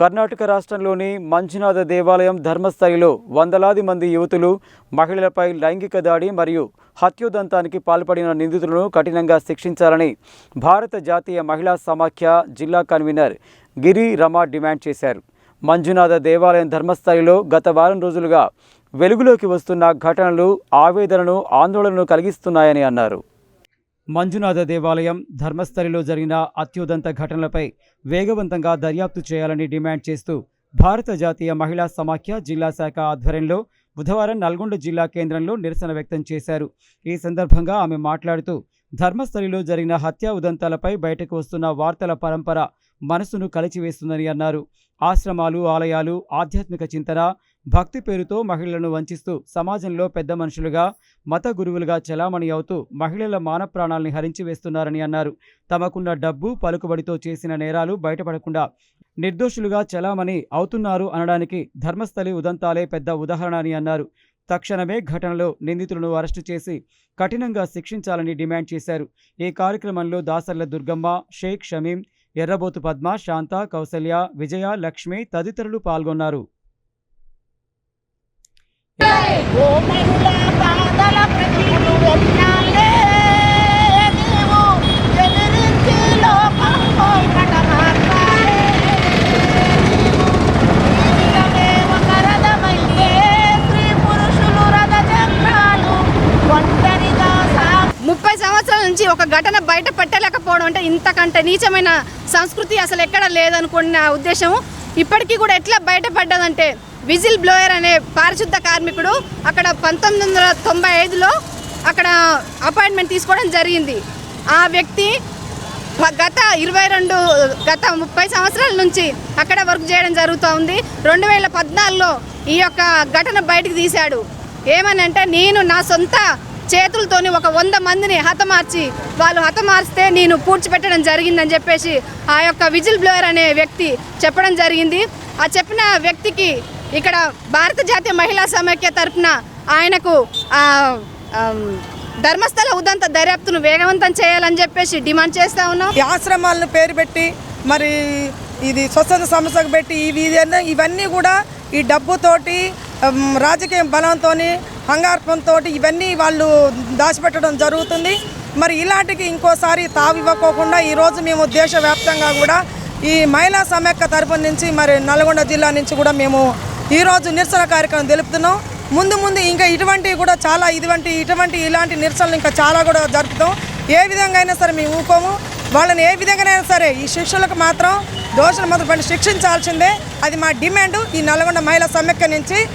కర్ణాటక రాష్ట్రంలోని మంజునాథ దేవాలయం ధర్మస్థలిలో వందలాది మంది యువతులు మహిళలపై లైంగిక దాడి మరియు హత్యోదంతానికి పాల్పడిన నిందితులను కఠినంగా శిక్షించాలని భారత జాతీయ మహిళా సమాఖ్య జిల్లా కన్వీనర్ గిరి రమ డిమాండ్ చేశారు. మంజునాథ దేవాలయం ధర్మస్థలిలో గత వారం రోజులుగా వెలుగులోకి వస్తున్న ఘటనలు ఆవేదనను ఆందోళనను కలిగిస్తున్నాయని అన్నారు. మంజునాథ దేవాలయం ధర్మస్థలిలో జరిగిన అత్యుదంత ఘటనలపై వేగవంతంగా దర్యాప్తు చేయాలని డిమాండ్ చేస్తూ భారత జాతీయ మహిళా సమాఖ్య జిల్లా శాఖ ఆధ్వర్యంలో బుధవారం నల్గొండ జిల్లా కేంద్రంలో నిరసన వ్యక్తం చేశారు. ఈ సందర్భంగా ఆమె మాట్లాడుతూ ధర్మస్థలిలో జరిగిన హత్యా ఉదంతాలపై బయటకు వస్తున్న వార్తల పరంపర మనసును కలిచివేస్తుందని అన్నారు. ఆశ్రమాలు ఆలయాలు ఆధ్యాత్మిక చింతన భక్తి పేరుతో మహిళలను వంచిస్తూ సమాజంలో పెద్ద మనుషులుగా మత గురువులుగా చలామణి అవుతూ మహిళల మాన ప్రాణాల్ని హరించి వేస్తున్నారని అన్నారు. తమకున్న డబ్బు పలుకుబడితో చేసిన నేరాలు బయటపడకుండా నిర్దోషులుగా చలామణి అవుతున్నారు అనడానికి ధర్మస్థలి ఉదంతాలే పెద్ద ఉదాహరణ అని అన్నారు. తక్షణమే ఘటనలో నిందితులను అరెస్టు చేసి కఠినంగా శిక్షించాలని డిమాండ్ చేశారు. ఈ కార్యక్రమంలో దాసర్ల దుర్గమ్మ షేక్ షమీం ఎర్రబోతు పద్మ శాంత కౌసల్య విజయ లక్ష్మి తదితరులు పాల్గొన్నారు. ఓ బాధల ప్రతిలు వెన్నాలే నీవు ఎదిరించి లోకంలో కటమార్చాలే రథ చక్రాలు ఒంటరిగా సాగు ముప్పై సంవత్సరాల నుంచి ఒక ఘటన బయట పెట్టలేకపోవడం అంటే ఇంతకంటే నీచమైన సంస్కృతి అసలు ఎక్కడ లేదనుకున్న ఉద్దేశం ఇప్పటికీ కూడా ఎట్లా బయటపడ్డదంటే విజిల్ బ్లోయర్ అనే పారిశుద్ధ కార్మికుడు అక్కడ పంతొమ్మిది వందల తొంభై ఐదులో అక్కడ అపాయింట్మెంట్ తీసుకోవడం జరిగింది. ఆ వ్యక్తి గత ఇరవై రెండు గత ముప్పై సంవత్సరాల నుంచి అక్కడ వర్క్ చేయడం జరుగుతూ ఉంది. రెండు వేల పద్నాలుగులో ఈ యొక్క ఘటన బయటకు తీశాడు. ఏమని అంటే నేను నా సొంత చేతులతోని ఒక వంద మందిని హతమార్చి వాళ్ళు హతమార్స్తే నేను పూడ్చిపెట్టడం జరిగిందని చెప్పేసి ఆ యొక్క విజిల్ బ్లోయర్ అనే వ్యక్తి చెప్పడం జరిగింది. ఆ చెప్పిన వ్యక్తికి ఇక్కడ భారత జాతీయ మహిళా సమైక్య తరఫున ఆయనకు ధర్మస్థల ఉదంత దర్యాప్తును వేగవంతం చేయాలని చెప్పేసి డిమాండ్ చేస్తా ఉన్నాం. ఈ ఆశ్రమాలను పేరు పెట్టి మరి ఇది స్వచ్ఛంద సంస్థకు పెట్టి ఇవి ఇవన్నీ కూడా ఈ డబ్బుతోటి రాజకీయ బలంతో హంగార్పంతో ఇవన్నీ వాళ్ళు దాచిపెట్టడం జరుగుతుంది. మరి ఇలాంటికి ఇంకోసారి తావివ్వకోకుండా ఈరోజు మేము దేశవ్యాప్తంగా కూడా ఈ మహిళా సమైక్య తరపు నుంచి మరి నల్గొండ జిల్లా నుంచి కూడా మేము ఈరోజు నిరసన కార్యక్రమం తెలుపుతున్నాం. ముందు ముందు ఇంకా ఇటువంటివి కూడా చాలా ఇటువంటి ఇటువంటి ఇలాంటి నిరసనలు ఇంకా చాలా కూడా జరుపుతాం. ఏ విధంగా అయినా సరే మేము ఊకోము. వాళ్ళని ఏ విధంగానైనా సరే ఈ శిక్షలకు మాత్రం దోషులు మాత్రం శిక్షించాల్సిందే. అది మా డిమాండ్. ఈ నల్గొండ మహిళా సమ్మెక్క నుంచి